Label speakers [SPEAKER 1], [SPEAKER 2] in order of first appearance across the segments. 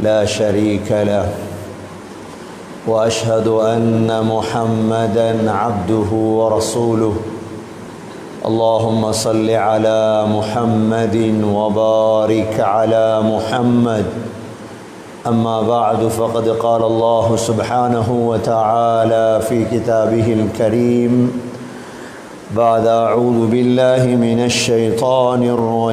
[SPEAKER 1] لا شريك له. وأشهد أن محمدا عبده ورسوله. اللهم صل على محمد وبارك على محمد. أما بعد فقد قال الله سبحانه وتعالى في كتابه الكريم بعد أعوذ بالله من الشيطان الرجيم.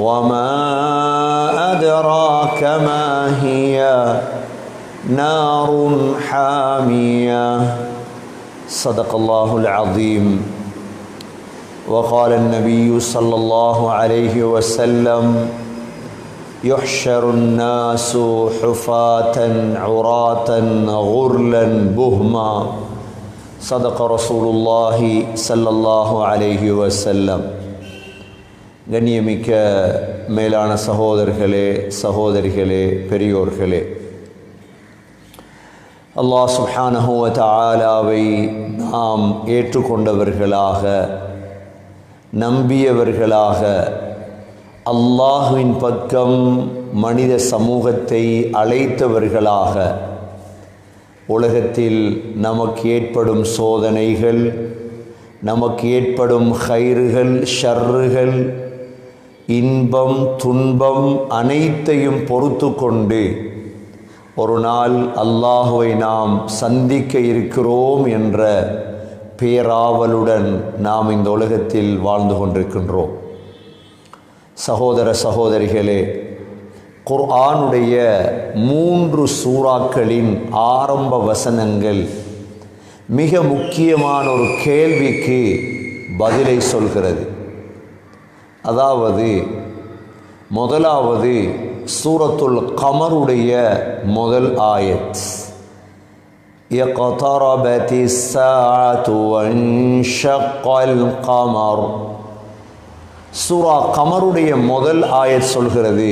[SPEAKER 1] وما أدراك ما هي نار حامية. صدق الله العظيم. وقال النبي صلى الله عليه وسلم يحشر الناس حفاة عراة غرلا بهما. صدق رسول الله صلى الله عليه وسلم. கண்ணியமிக்க மேலான சகோதரர்களே சகோதரிகளே பெரியோர்களே. அல்லாஹ் சுஹானஹுவ தாலாவை நாம் ஏற்றுக்கொண்டவர்களாக நம்பியவர்களாக அல்லாஹுவின் பக்கம் மனித சமூகத்தை அழைத்தவர்களாக உலகத்தில் நமக்கு ஏற்படும் சோதனைகள் நமக்கு ஏற்படும் ஹைறுகள் ஷர்றுகள் இன்பம் துன்பம் அனைத்தையும் பொறுத்து கொண்டு ஒரு நாள் அல்லாஹுவை நாம் சந்திக்க இருக்கிறோம் என்ற பேராவலுடன் நாம் இந்த உலகத்தில் வாழ்ந்து கொண்டிருக்கின்றோம். சகோதர சகோதரிகளே குர்ஆனுடைய மூன்று சூறாக்களின் ஆரம்ப வசனங்கள் மிக முக்கியமான ஒரு கேள்விக்கு பதிலை சொல்கிறது. அதாவது முதலாவது சூரத்துல் கமருடைய முதல் ஆயத் اقتربت الساعة وانشق القمر சூரா கமருடைய முதல் ஆயத் சொல்கிறது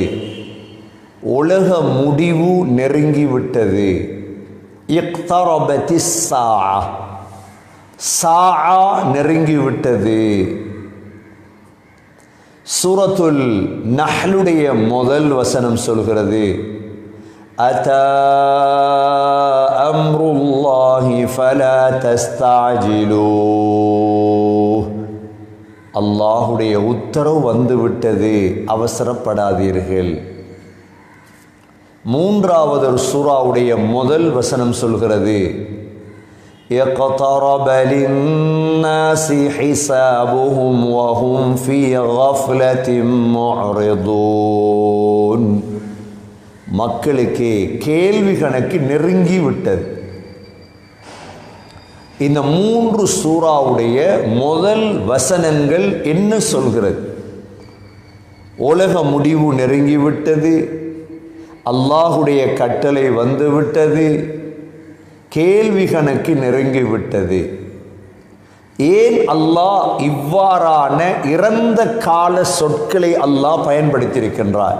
[SPEAKER 1] உலக முடிவு நெருங்கிவிட்டது இக்தரபதி சா சா நெருங்கிவிட்டது சூரத்துல் நஹ்லுடைய முதல் வசனம் சொல்கிறது அத்தா அம்ருல்லாஹி ஃபலா தஸ்தாஜிலூ. அல்லாஹுடைய உத்தரவு வந்துவிட்டது அவசரப்படாதீர்கள். மூன்றாவது சூறாவுடைய முதல் வசனம் சொல்கிறது اقترب للناس حسابهم وهم في غفلة معرضون மக்களுக்கு கேள்வி கணக்கு நெருங்கி விட்டது இந்த மூன்று சூறாவுடைய முதல் வசனங்கள் என்ன சொல்கிறது உலக முடிவு நெருங்கிவிட்டது அல்லாஹுடைய கட்டளை வந்துவிட்டது கேள்வி கணக்கு நெருங்கிவிட்டது ஏன் அல்லாஹ் இவ்வாறான இறந்த கால சொற்களை அல்லாஹ் பயன்படுத்தியிருக்கின்றார்?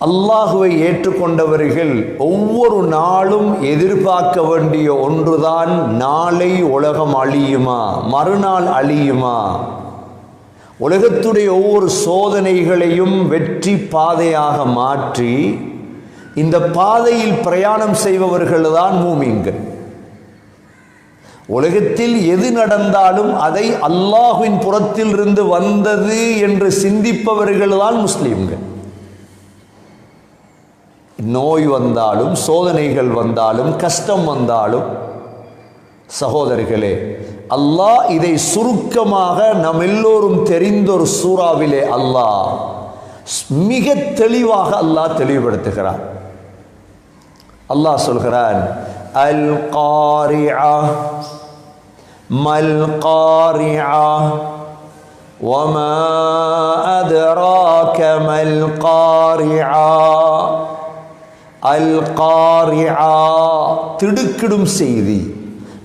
[SPEAKER 1] அல்லாஹுவை ஏற்றுக்கொண்டவர்கள் ஒவ்வொரு நாளும் எதிர்பார்க்க வேண்டிய ஒன்றுதான் நாளை உலகம் அழியுமா? மறுநாள் அழியுமா? உலகத்துடைய ஒவ்வொரு சோதனைகளையும் வெற்றி பாதையாக மாற்றி இந்த பாதையில் பிரயாணம் செய்பவர்கள் தான் மூமிங்கள் உலகத்தில் எது நடந்தாலும் அதை அல்லாஹுவின் புறத்தில் இருந்து வந்தது என்று சிந்திப்பவர்கள் தான் முஸ்லீம்கள். நோய் வந்தாலும் சோதனைகள் வந்தாலும் கஷ்டம் வந்தாலும் சகோதரர்களே அல்லாஹ் இதை சுருக்கமாக நம் எல்லோரும் தெரிந்த ஒரு சூறாவிலே அல்லாஹ் மிக தெளிவாக அல்லாஹ் தெளிவுபடுத்துகிறார். அல்லாஹ் சொல்கிறான் அல் காரியா மல் காரியா وما أدراك ما القارعة அல் காரியா திடுக்கிடும் செய்தி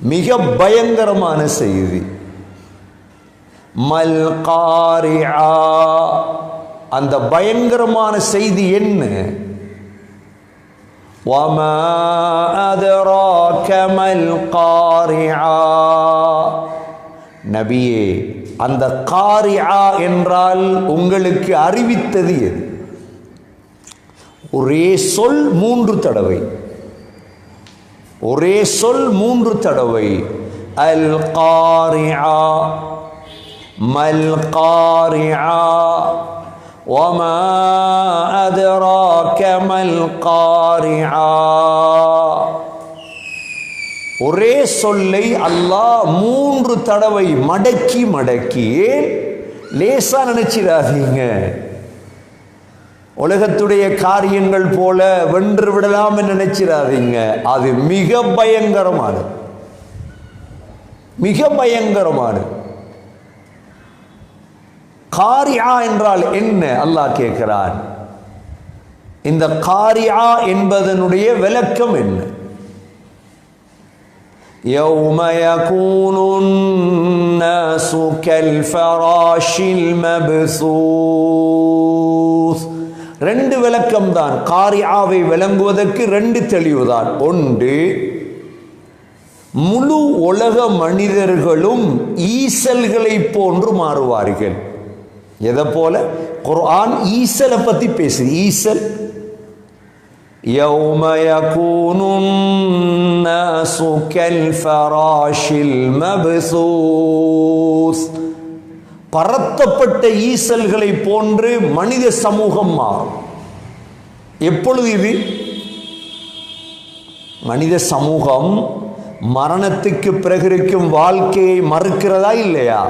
[SPEAKER 1] மிக பயங்கரமான செய்தி மல் காரியா அந்த பயங்கரமான செய்தி என்ன وما أدراك ما القارعة நபியே அந்த காரியா என்றால் உங்களுக்கு அறிவித்தது எது ஒரே சொல் மூன்று தடவை ஒரே சொல் மூன்று தடவை அல் காரியா மல் காரியா وما أدراك ما القارعة ஒரே சொல்லை அல்லாஹ் மூன்று தடவை மடக்கி மடக்கி ஏன் லேசா நினைச்சிடாதீங்க உலகத்துடைய காரியங்கள் போல வென்று விடலாம் நினைச்சிடாதீங்க அது மிக பயங்கரமானது மிக பயங்கரமானது காரியா என்றால் என்ன அல்லாஹ் கேட்கிறான் இந்த காரியா என்பதனுடைய விளக்கம் என்ன يوم يكون الناس كالفراش المبثوث ரெண்டு விளக்கம் தான் காரியாவை விளங்குவதற்கு ரெண்டு தெளிவுதான் ஒன்று முழு உலக மனிதர்களும் ஈசல்களை போன்று மாறுவார்கள் எதை போல குர்ஆன் ஈசலை பத்தி பேசுது ஈசல் يوم يكون الناس كالفراش المبثوث பரத்தப்பட்ட ஈசல்களை போன்று மனித சமூகம் மாறும் எப்பொழுது இது மனித சமூகம் மரணத்துக்கு பிறகு இருக்கும் வாழ்க்கையை மறுக்கிறதா இல்லையா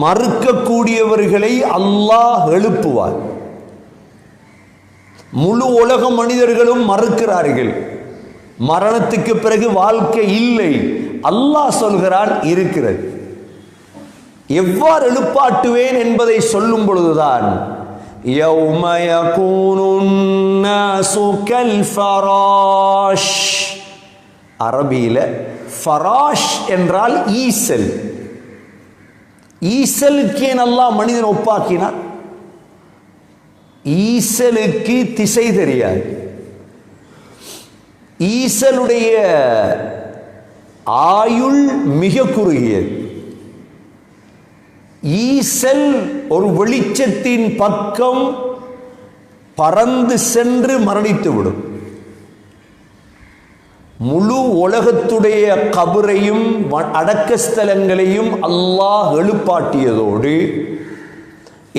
[SPEAKER 1] மறுக்கக்கூடியவர்களை அல்லாஹ் எழுப்புவார் முழு உலக மனிதர்களும் மறுக்கிறார்கள் மரணத்துக்கு பிறகு வாழ்க்கை இல்லை அல்லாஹ் சொல்கிறான் இருக்கிறது எவ்வாறு எழுப்பாட்டுவேன் என்பதை சொல்லும் பொழுதுதான் يوم يكون الناس كالفراش அரபியில ஃபராஷ் என்றால் ஈசல் ஈசலுக்கே நல்லா மனிதன் ஒப்பாக்கினார் ஈசலுக்கு திசை தெரியாது. ஈசலுடைய ஆயுள் மிக குறுகியது. ஈசல் ஒரு வெளிச்சத்தின் பக்கம் பறந்து சென்று மரணித்துவிடும். முழு உலகத்துடைய கபரையும் அடக்கஸ்தலங்களையும் அல்லாஹ் எழுப்பாட்டியதோடு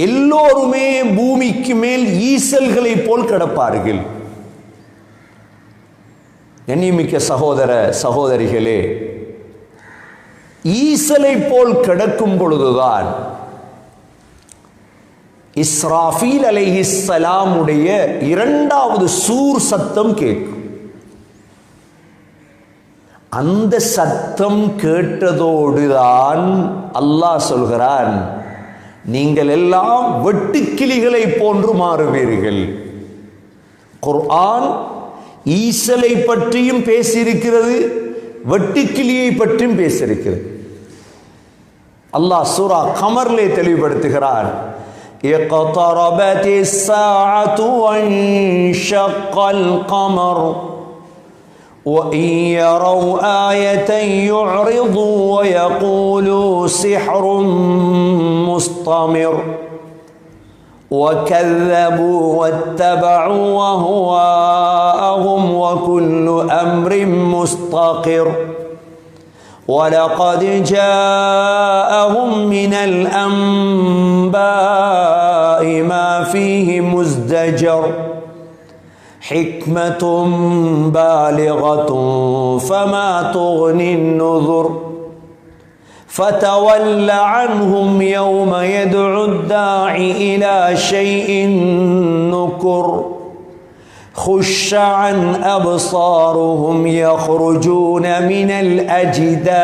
[SPEAKER 1] எல்லோருமே பூமிக்கு மேல் ஈசல்களை போல் கிடப்பார்கள். கண்ணியமிக்க சகோதர சகோதரிகளே ஈசலை போல் கிடக்கும் பொழுதுதான் இஸ்ராஃபீல் அலைஹிஸ்ஸலாமுடைய இரண்டாவது சூர் சத்தம் கேட்கும். அந்த சத்தம் கேட்டதோடுதான் அல்லாஹ் சொல்கிறான் நீங்கள் எல்லாம் வெட்டுக்கிளிகளை போன்று மாறுவீர்கள் குர்ஆன் ஈசலை பற்றியும் பேசியிருக்கிறது வெட்டுக்கிளியை பற்றியும் பேசியிருக்கிறது அல்லாஹ் சூரா கமர்லே தெளிவுபடுத்துகிறான் اقتربت الساعة وانشق القمر وإن يروا آية يعرضوا ويقولوا سحر مستمر وكذبوا واتبعوا وهواءهم وكل أمر مستقر ولقد جاءهم من الأنباء ما فيه مزدجر حكمة بالغة فما تغني النذر. فتول عنهم يوم يدعو الداعي إلى شيء نكر. خش عن أبصارهم يخرجون من الأجداث.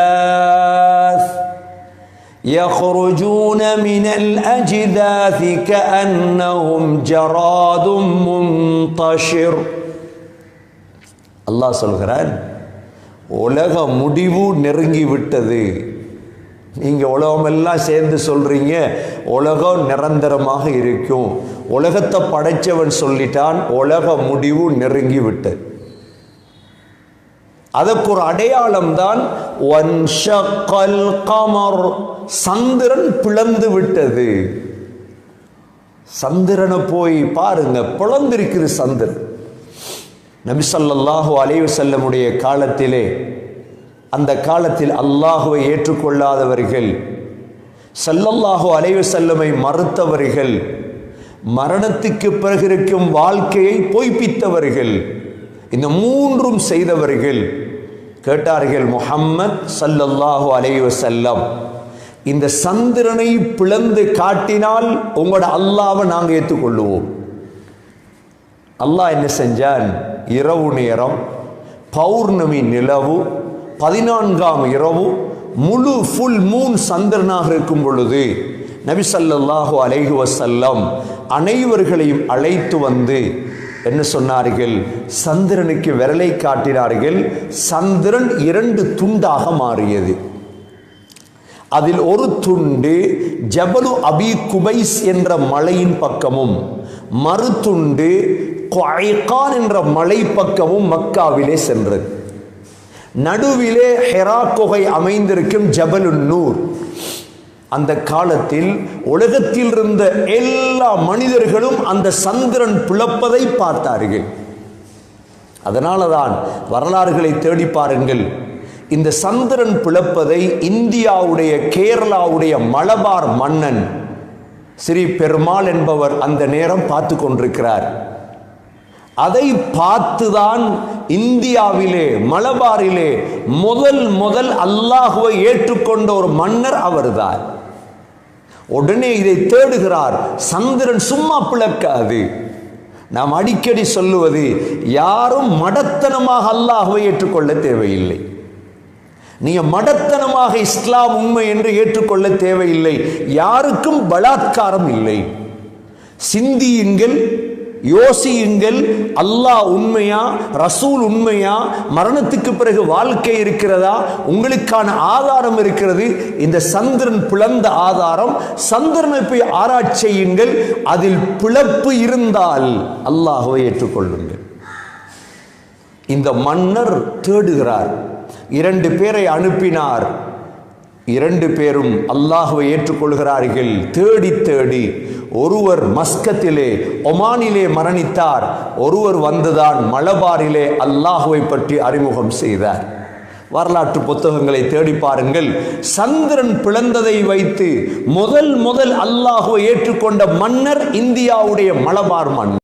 [SPEAKER 1] يخرجون من الأجداث كأنهم جراد منتشر அல்லாஹ் சொல்கிறான் உலக முடிவு நெருங்கி விட்டது நீங்க உலகமெல்லாம் சேர்ந்து சொல்றீங்க உலகம் நிரந்தரமாக இருக்கும் உலகத்தை படைச்சவன் சொல்லிட்டான் உலக முடிவு நெருங்கி விட்டது அதற்கு ஒரு அடையாளம் தான் சந்திரன் பிளந்து விட்டது. சந்திரனை போய் பாருங்க பிளந்திருக்குது சந்திரன். நபிசல்லாஹு அலைவு செல்லமுடைய காலத்திலே அந்த காலத்தில் அல்லாஹுவை ஏற்றுக்கொள்ளாதவர்கள் சல்லல்லாஹு அலைவு செல்லமை மறுத்தவர்கள் மரணத்துக்கு பிறகு இருக்கும் வாழ்க்கையை பொய்ப்பித்தவர்கள் இந்த மூன்றும் செய்தவர்கள் கேட்டார்கள் முஹம்மத் சல்லல்லாஹு அலைஹி வஸல்லம் இந்த சந்திரனை பிளந்து காட்டினால் உங்களோட அல்லாவை நாங்கள் ஏற்றுக்கொள்ளுவோம். அல்லாஹ் என்ன செஞ்சான்? இரவு நேரம் பௌர்ணமி நிலவு பதினான்காம் இரவு முழு ஃபுல் மூன் சந்திரனாக இருக்கும் பொழுது நபி ஸல்லல்லாஹு அலைஹி வஸல்லம் அனைவர்களையும் அழைத்து வந்து என்ன சொன்னார்கள்? சந்திரனுக்கு விரலை காட்டினார்கள். சந்திரன் இரண்டு துண்டாக மாறியது. அதில் ஒரு துண்டு ஜபலு அபி குபைஸ் என்ற மலையின் பக்கமும் மறு துண்டு கொயக்கான் என்ற மலை பக்கமும் மக்காவிலே சென்றது. நடுவிலே ஹெரா குகை அமைந்திருக்கும் ஜபலு நூர் அந்த காலத்தில் உலகத்தில் இருந்த எல்லா மனிதர்களும் அந்த சந்திரன் பிளப்பதை பார்த்தார்கள். அதனால தான் வரலாறுகளை தேடி பாருங்கள். இந்த சந்திரன் பிளப்பதை இந்தியாவுடைய கேரளாவுடைய மலபார் மன்னன் ஸ்ரீ பெருமாள் என்பவர் அந்த நேரம் பார்த்து கொண்டிருக்கிறார். அதை பார்த்துதான் இந்தியாவிலே மலபாரிலே முதல் முதல் அல்லாஹுவை ஏற்றுக்கொண்ட ஒரு மன்னர் அவர்தான். உடனே இதை தேடுகிறார். சந்திரன் சும்மா பிளக்காது. நாம் அடிக்கடி சொல்லுவது யாரும் மடத்தனமாக அல்லாஹுவை ஏற்றுக்கொள்ள தேவையில்லை. நீங்க மடத்தனமாக இஸ்லாம் உண்மை என்று ஏற்றுக்கொள்ள தேவையில்லை. யாருக்கும் பலாத்காரம் இல்லை. சிந்தியுங்கள் யோசியுங்கள் அல்லாஹ் உண்மையா ரசூல் உண்மையா மரணத்துக்கு பிறகு வாழ்க்கை இருக்கிறதா உங்களுக்கான ஆதாரம் இருக்கிறது. இந்த சந்திரன் பிளந்த ஆதாரம். சந்திரனை போய் ஆராய்ச்சி செய்யுங்கள் அதில் பிளப்பு இருந்தால் அல்லாஹுவை ஏற்றுக்கொள்ளுங்கள். இந்த மன்னர் தேடுகிறார். இரண்டு பேரை அனுப்பினார். இரண்டு பேரும் அல்லாஹுவை ஏற்றுக்கொள்கிறார்கள். தேடி தேடி ஒருவர் மஸ்கத்திலே ஒமானிலே மரணித்தார். ஒருவர் வந்துதான் மலபாரிலே அல்லாஹுவை பற்றி அறிமுகம் செய்தார். வரலாற்று புத்தகங்களை தேடி பாருங்கள். சந்திரன் பிளந்ததை வைத்து முதல் முதல் அல்லாஹுவை ஏற்றுக்கொண்ட மன்னர் இந்தியாவுடைய மலபார் மன்னர்.